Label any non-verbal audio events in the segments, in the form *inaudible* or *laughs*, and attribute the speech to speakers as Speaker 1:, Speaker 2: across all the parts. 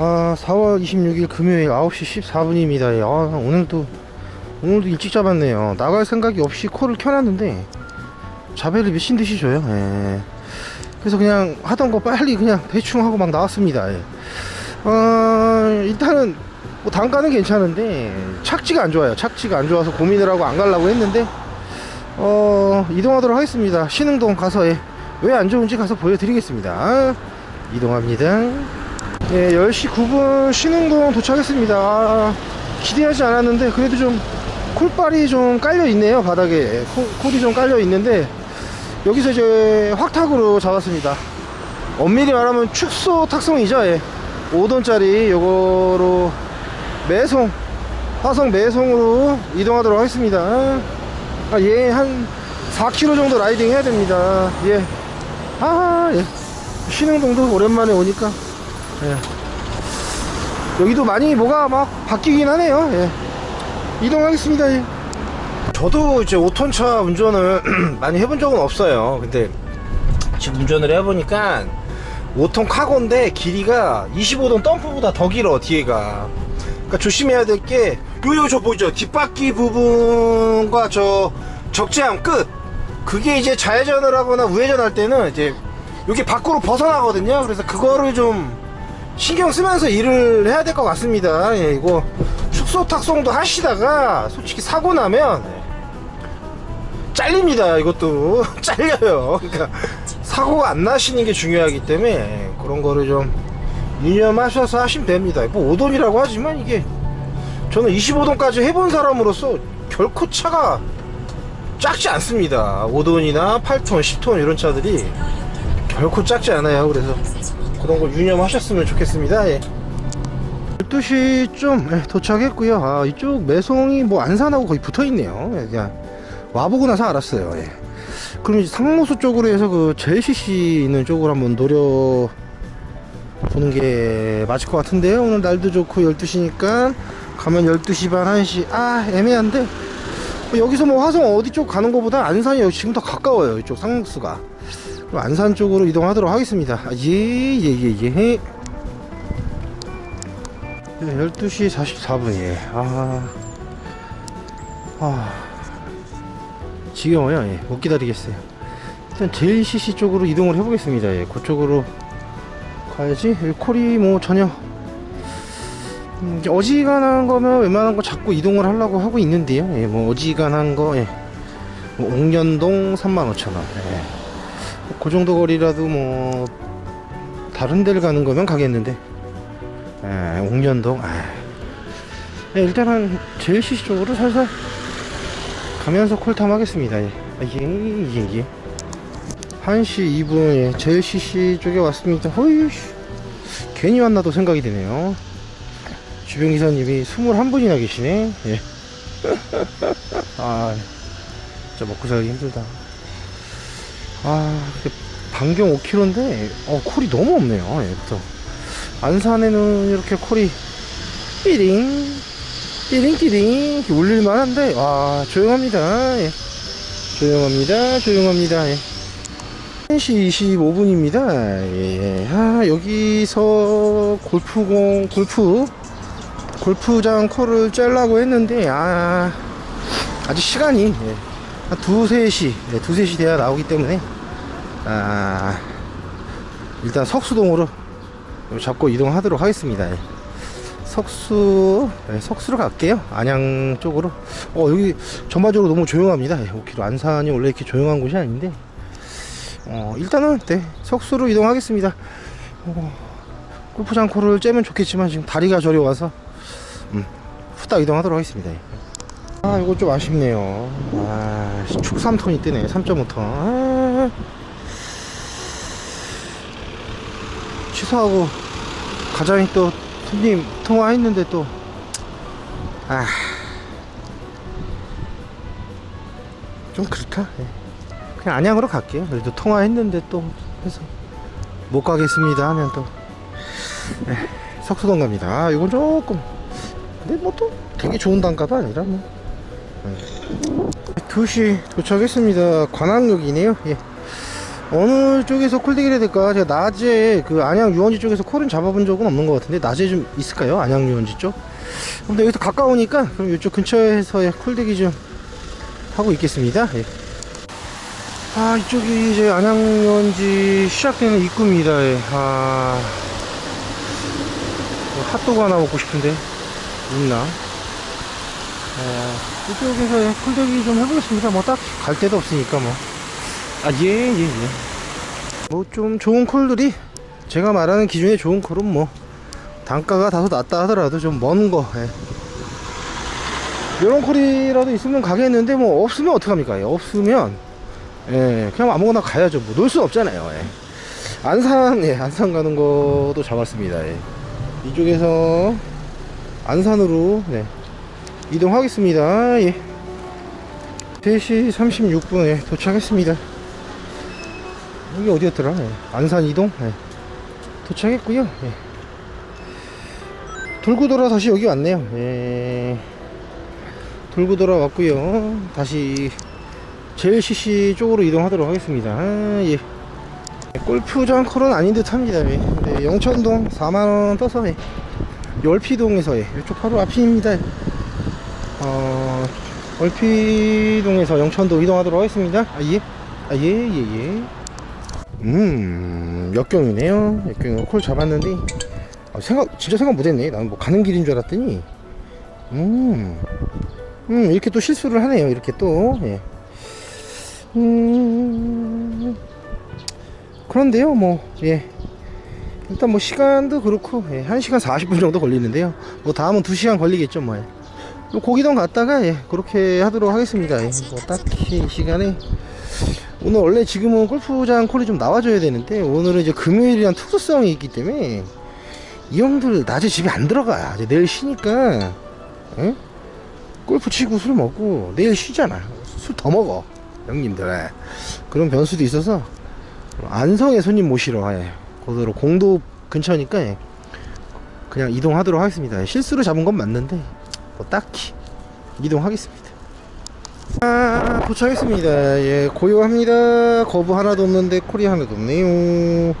Speaker 1: 아 4월 26일 금요일 9시 14분입니다 예. 아, 오늘도 오늘도 일찍 잡았네요 나갈 생각이 없이 콜을 켜놨는데 자배를 미친 듯이 줘요 예. 그래서 그냥 하던 거 빨리 그냥 대충 하고 막 나왔습니다 예. 어, 일단은 뭐 단가는 괜찮은데 착지가 안 좋아요 착지가 안 좋아서 고민을 하고 안 가려고 했는데 어 이동하도록 하겠습니다 신흥동 가서 예. 왜 안 좋은지 가서 보여드리겠습니다 이동합니다 예, 10시 9분 신흥동 도착했습니다. 아, 기대하지 않았는데 그래도 좀 콜발이 좀 깔려 있네요 바닥에 콜, 콜이 좀 깔려 있는데 여기서 이제 확탁으로 잡았습니다. 엄밀히 말하면 축소 탁송이죠. 예. 5돈짜리 요거로 매송 화성 매송으로 이동하도록 하겠습니다. 아, 예, 한 4km 정도 라이딩 해야 됩니다. 예. 아, 예. 신흥동도 오랜만에 오니까 예. 여기도 많이 뭐가 막 바뀌긴 하네요. 예. 이동하겠습니다. 예. 저도 이제 5톤 차 운전을 *clears throat* 많이 해본 적은 없어요. 근데 지금 운전을 해보니까 5톤 카고인데 길이가 25톤 덤프보다 더 길어 뒤에가. 그러니까 조심해야 될 게 요요 저 보이죠? 뒷바퀴 부분과 저 적재함 끝. 그게 이제 좌회전을 하거나 우회전할 때는 이제 여기 밖으로 벗어나거든요. 그래서 그거를 좀 신경 쓰면서 일을 해야 될 것 같습니다. 예, 이거 축소 탁송도 하시다가 솔직히 사고 나면 예, 잘립니다. 이것도 *laughs* 잘려요. 그러니까 사고가 안 나시는 게 중요하기 때문에 예, 그런 거를 좀 유념하셔서 하시면 됩니다. 뭐 5돈이라고 하지만 이게 저는 25돈까지 해본 사람으로서 결코 차가 작지 않습니다. 5돈이나 8톤, 10톤 이런 차들이 결코 작지 않아요. 그래서 그런 거 유념하셨으면 좋겠습니다. 예. 12시쯤 예, 도착했고요. 아, 이쪽 매송이 뭐 안산하고 거의 붙어 있네요. 예, 와보고 나서 알았어요. 예. 그럼 이제 상무수 쪽으로 해서 그 JCC 있는 쪽으로 한번 노려 보는 게 맞을 것 같은데요. 오늘 날도 좋고 12시니까 가면 12시 반 1시 아 애매한데 뭐 여기서 뭐 화성 어디 쪽 가는 것보다 안산이 지금 더 가까워요. 이쪽 상무수가. 안산 쪽으로 이동하도록 하겠습니다. 아, 예, 예, 예, 예. 네, 12시 44분이에요. 아, 아, 지겨워요. 예, 못 기다리겠어요. 일단 JCC 쪽으로 이동을 해보겠습니다. 예, 그쪽으로 가야지. 콜이 뭐 전혀 음, 어지간한 거면 웬만한 거 자꾸 이동을 하려고 하고 있는데요. 예, 뭐 어지간한 거, 예. 뭐 옥년동 35,000원. 예. 그 정도 거리라도 뭐 다른 데를 가는 거면 가겠는데 에, 옥년동 아. 네, 일단은 JCC 쪽으로 살살 가면서 콜탐 하겠습니다 예. 아, 예, 예, 예. 1시 2분에 JCC 쪽에 왔습니다 허이 괜히 왔나도 생각이 드네요 주변 기사님이 21분이나 계시네 예. *laughs* 아 진짜 먹고 살기 힘들다 아, 반경 5km인데, 어, 콜이 너무 없네요, 얘부터. 안산에는 이렇게 콜이, 삐링, 삐링, 삐링, 울릴만 한데, 와, 조용합니다. 예. 조용합니다, 조용합니다. 예. 1시 25분입니다. 예. 아, 여기서 골프공, 골프, 골프장 콜을 짤라고 했는데, 아, 아직 시간이, 예. 한 두세 시, 네, 두세 시 돼야 나오기 때문에, 아, 일단 석수동으로 잡고 이동하도록 하겠습니다. 예. 석수, 네, 석수로 갈게요. 안양 쪽으로. 어, 여기 전반적으로 너무 조용합니다. 예, 5km. 안산이 원래 이렇게 조용한 곳이 아닌데, 어, 일단은, 네, 석수로 이동하겠습니다. 어, 골프장 코를 째면 좋겠지만, 지금 다리가 저려와서, 음, 후딱 이동하도록 하겠습니다. 예. 아 이거 좀 아쉽네요. 아축 3톤이 뜨네 3.5톤. 아, 취소하고 가자니 또 손님 통화했는데 또 아. 좀 그렇다. 예. 그냥 안양으로 갈게요. 그래도 통화했는데 또 해서 못 가겠습니다 하면 또 예, 석수동 갑니다. 아 이건 조금. 근데 뭐 또 되게 좋은 단가도 아니라 뭐 2시 도착했습니다. 관악역이네요. 예. 어느 쪽에서 콜대기를 해야 될까? 제가 낮에 그 안양 유원지 쪽에서 콜은 잡아본 적은 없는 것 같은데 낮에 좀 있을까요? 안양 유원지 쪽? 근데 여기서 가까우니까 그럼 이쪽 근처에서 콜대기 좀 하고 있겠습니다. 예. 아 이쪽이 이제 안양 유원지 시작되는 입구입니다. 예. 아뭐 핫도그 하나 먹고 싶은데 있나? 아, 이쪽에서 예, 콜대기 좀 해보겠습니다. 뭐 딱 갈 데도 없으니까 뭐. 아, 예, 예, 예. 뭐 좀 좋은 콜들이 제가 말하는 기준에 좋은 콜은 뭐 단가가 다소 낮다 하더라도 좀 먼 거. 예. 이런 콜이라도 있으면 가겠는데 뭐 없으면 어떡합니까? 예, 없으면 예, 그냥 아무거나 가야죠. 뭐 놀 수는 없잖아요. 예. 안산, 예, 안산 가는 것도 잡았습니다. 예. 이쪽에서 안산으로 네, 이동하겠습니다. 예. 3시 36분에 도착했습니다. 여기 어디였더라? 예. 안산 이동? 예. 도착했고요. 예. 돌고 돌아 다시 여기 왔네요. 예. 돌고 돌아 왔고요. 다시 JLCC 쪽으로 이동하도록 하겠습니다. 아, 예. 골프장 컬은 아닌 듯 합니다. 예. 네, 영천동 4만원 떠서 예. 열피동에서 예. 이쪽 바로 앞입니다. 어, 얼피동에서 영천도 이동하도록 하겠습니다. 아, 예. 아, 예, 예, 예. 음, 역경이네요. 역경으로 콜 잡았는데, 아, 생각, 진짜 생각 못했네. 나는 뭐 가는 길인 줄 알았더니, 음, 음, 이렇게 또 실수를 하네요. 이렇게 또, 예. 음, 그런데요, 뭐, 예. 일단 뭐 시간도 그렇고, 예, 1시간 40분 정도 걸리는데요. 뭐 다음은 2시간 걸리겠죠, 뭐. 예. 또 고기동 갔다가 예, 그렇게 하도록 하겠습니다. 예, 뭐 딱히 이 시간에 오늘 원래 지금은 골프장 콜이 좀 나와줘야 되는데 오늘은 이제 금요일이란 특수성이 있기 때문에 이 형들 낮에 집에 안 들어가. 이제 내일 쉬니까 예? 골프 치고 술 먹고 내일 쉬잖아. 술 더 먹어 형님들. 예. 그런 변수도 있어서 안성에 손님 모시러 예. 거기로 공도 근처니까 예. 그냥 이동하도록 하겠습니다. 실수로 잡은 건 맞는데 뭐 딱히 이동하겠습니다. 아, 도착했습니다. 예, 고요합니다. 거부 하나도 없는데 콜이 하나도 없네요.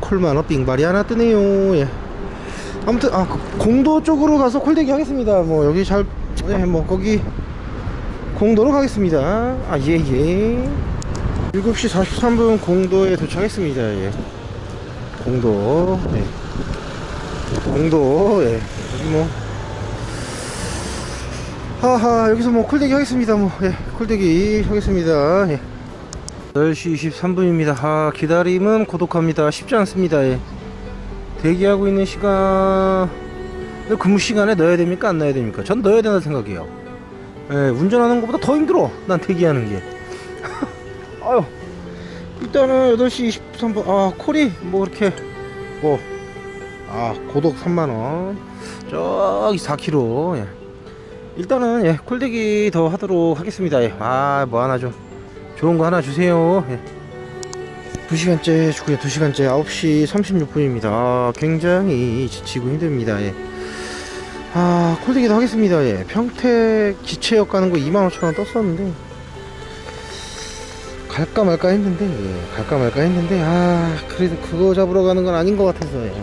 Speaker 1: 콜만어 빙발이 하나 뜨네요. 예. 아무튼 아그 공도 쪽으로 가서 콜대기 하겠습니다. 뭐 여기 잘, 예, 뭐 거기 공도로 가겠습니다. 아, 예, 예. 7시 43분 공도에 도착했습니다. 예. 공도, 예. 공도, 예. 여기 뭐. 하하 여기서 뭐 콜대기 하겠습니다 뭐. 예, 콜대기 하겠습니다. 예. 10시 23분입니다. 아 기다림은 고독합니다. 쉽지 않습니다 예. 대기하고 있는 시간 근무 시간에 넣어야 됩니까? 안 넣어야 됩니까? 전 넣어야 된다 생각해요. 예, 운전하는 것보다 더 힘들어 난 대기하는 게. *laughs* 아유 일단은 8시 23분 아 콜이 뭐 이렇게 뭐 아 고독 3만원. 저기 4km 예. 일단은 예, 콜대기 더 하도록 하겠습니다. 예. 아, 뭐 하나 좀 좋은 거 하나 주세요. 예. 2시간째 주고요. 2시간째 9시 36분입니다. 아, 굉장히 지치고 힘듭니다. 예. 아, 콜대기도 하겠습니다. 예. 평택 기체역 가는 거 25,000원 떴었는데 갈까 말까 했는데 예. 갈까 말까 했는데 아, 그래도 그거 잡으러 가는 건 아닌 것 같아서 예.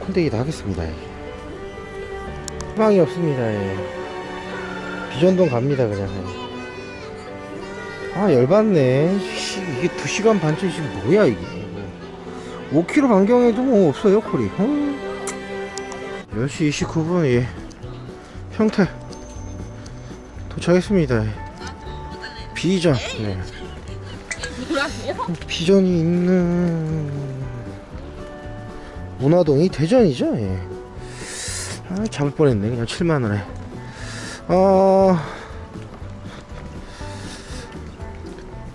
Speaker 1: 콜대기도 하겠습니다. 예. 희망이 없습니다. 예. 비전동 갑니다 그냥. 아 열받네. 씨, 이게 2 시간 반째 지금 뭐야 이게. 5km 반경에도 뭐 없어요 콜이. 어? 10시 29분 예. 평택 도착했습니다. 예. 비전. 네. 비전이 있는 문화동이 대전이죠. 예. 아, 잡을 뻔했네. 그냥 7만원에. 어,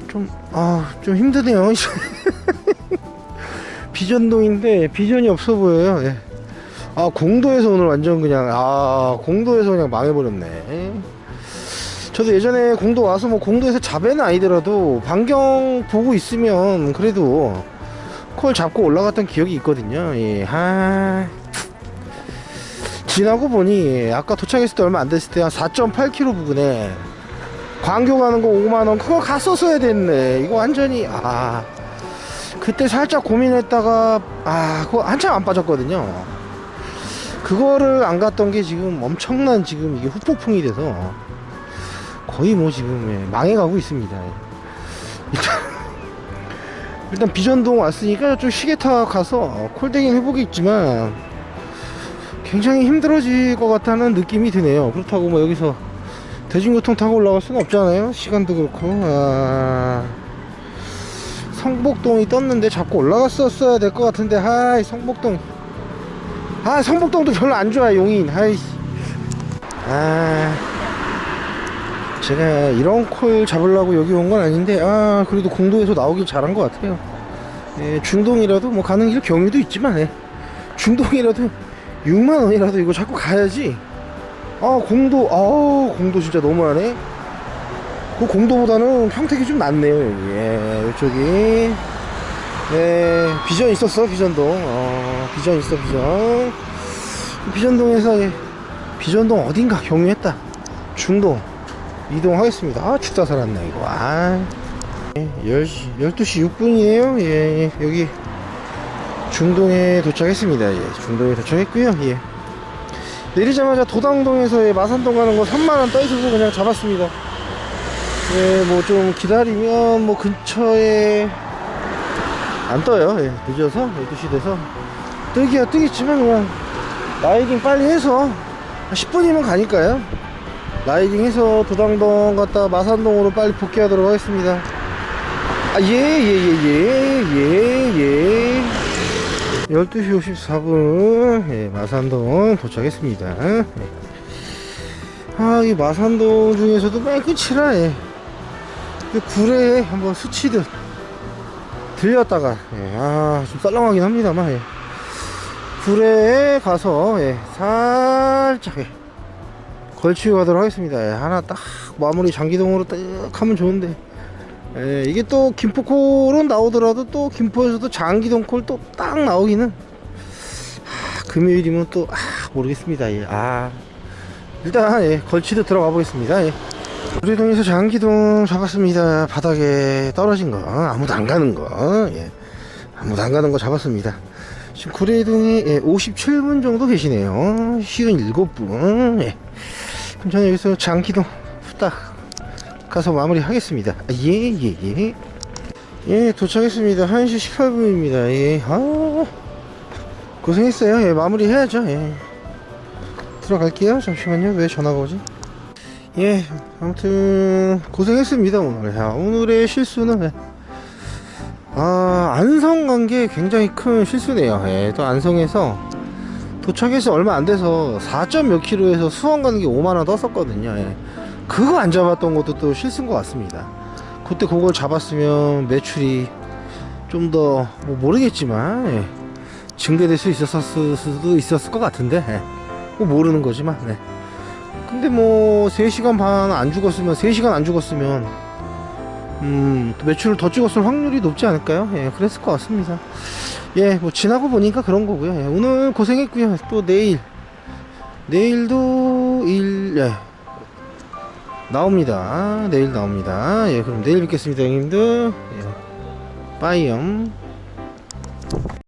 Speaker 1: 좀, 아, 좀 힘드네요. *laughs* 비전동인데, 비전이 없어 보여요. 예. 아, 공도에서 오늘 완전 그냥, 아, 공도에서 그냥 망해버렸네. 저도 예전에 공도 와서 뭐 공도에서 자배는 아니더라도 반경 보고 있으면 그래도 콜 잡고 올라갔던 기억이 있거든요. 예, 하. 지나고 보니 아까 도착했을 때 얼마 안 됐을 때 한 4.8km 부근에 광교 가는 거 5만원 그거 갔었어야 됐네. 이거 완전히 아. 그때 살짝 고민했다가 아 그거 한참 안 빠졌거든요. 그거를 안 갔던 게 지금 엄청난 지금 이게 후폭풍이 돼서 거의 뭐 지금 예, 망해가고 있습니다. 일단 비전동 왔으니까 좀 시계타 가서 콜댕이 해보기 있지만 굉장히 힘들어질 것 같다는 느낌이 드네요. 그렇다고 뭐 여기서 대중교통 타고 올라갈 수는 없잖아요. 시간도 그렇고. 아... 성복동이 떴는데 자꾸 올라갔었어야 될 것 같은데 하이 성복동. 아 성복동도 별로 안 좋아 용인. 하이. 아 제가 이런 콜 잡으려고 여기 온 건 아닌데 아 그래도 공도에서 나오길 잘한 것 같아요. 예, 중동이라도 뭐 가는 길 경유도 있지만 예, 중동이라도 6만 원이라도 이거 자꾸 가야지. 아 공도 아 공도 진짜 너무하네. 그 공도보다는 평택이 좀 낫네요 여기. 예, 이쪽이. 예, 비전 있었어 비전동. 어, 비전 있어 비전. 비전동에서 예, 비전동 어딘가 경유했다. 중동. 이동하겠습니다. 아 춥다 살았네 이거. 아. 예, 10시, 12시 6분이에요. 예, 예, 여기 중동에 도착했습니다 예, 중동에 도착했고요 예. 내리자마자 도당동에서 예, 마산동 가는 거 3만원 떠있어서 그냥 잡았습니다 예, 뭐 좀 기다리면 뭐 근처에 안 떠요. 예, 늦어서 12시 돼서 뜨기야 뜨겠지만 그냥 라이딩 빨리 해서 한 10분이면 가니까요. 라이딩 해서 도당동 갔다 마산동으로 빨리 복귀하도록 하겠습니다. 아, 예, 예, 예, 예, 예, 예. 12시 54분, 예, 마산동 도착했습니다. 예. 아, 이 마산동 중에서도 맨 끝이라, 예. 그 구례에 한번 스치듯 들렸다가 예, 아좀 썰렁하긴 합니다만 예. 구례에 가서 예, 살짝 예, 걸치고 가도록 하겠습니다 예, 하나 딱 마무리 장기동으로 딱 하면 좋은데 예, 이게 또 김포콜은 나오더라도 또 김포에서도 장기동콜 또 딱 나오기는 아, 금요일이면 또 아, 모르겠습니다 예. 아 일단 예, 걸치듯 들어가 보겠습니다 예. 우리동에서 장기동 잡았습니다. 바닥에 떨어진 거, 아무도 안 가는 거, 예. 아무도 안 가는 거 잡았습니다. 지금 구례동에 예, 57분 정도 계시네요. 쉬운 7분. 예. 그럼 저는 여기서 장기동 후딱 가서 마무리 하겠습니다. 아, 예, 예, 예. 예, 도착했습니다. 1시 18분입니다. 예, 아, 고생했어요. 예, 마무리 해야죠. 예. 들어갈게요. 잠시만요. 왜 전화가 오지? 예, 아무튼 고생했습니다 오늘. 야, 오늘의 실수는 예. 아 안성 간 게 굉장히 큰 실수네요. 예, 또 안성에서 도착해서 얼마 안 돼서 4점 몇 킬로에서 수원 가는 게 5만 원 떴었거든요. 예. 그거 안 잡았던 것도 또 실수인 것 같습니다. 그때 그걸 잡았으면 매출이 좀 더 뭐 모르겠지만 예. 증대될 수 있었을 수도 있었을 것 같은데 예. 뭐 모르는 거지만. 네. 근데 뭐 3시간 반 안 죽었으면 3시간 안 죽었으면 음, 또 매출을 더 찍었을 확률이 높지 않을까요? 예, 그랬을 것 같습니다. 예, 뭐 지나고 보니까 그런 거고요. 예, 오늘 고생했고요. 또 내일 내일도 일 예. 나옵니다. 내일 나옵니다. 예, 그럼 내일 뵙겠습니다, 형님들. 예. 빠이염.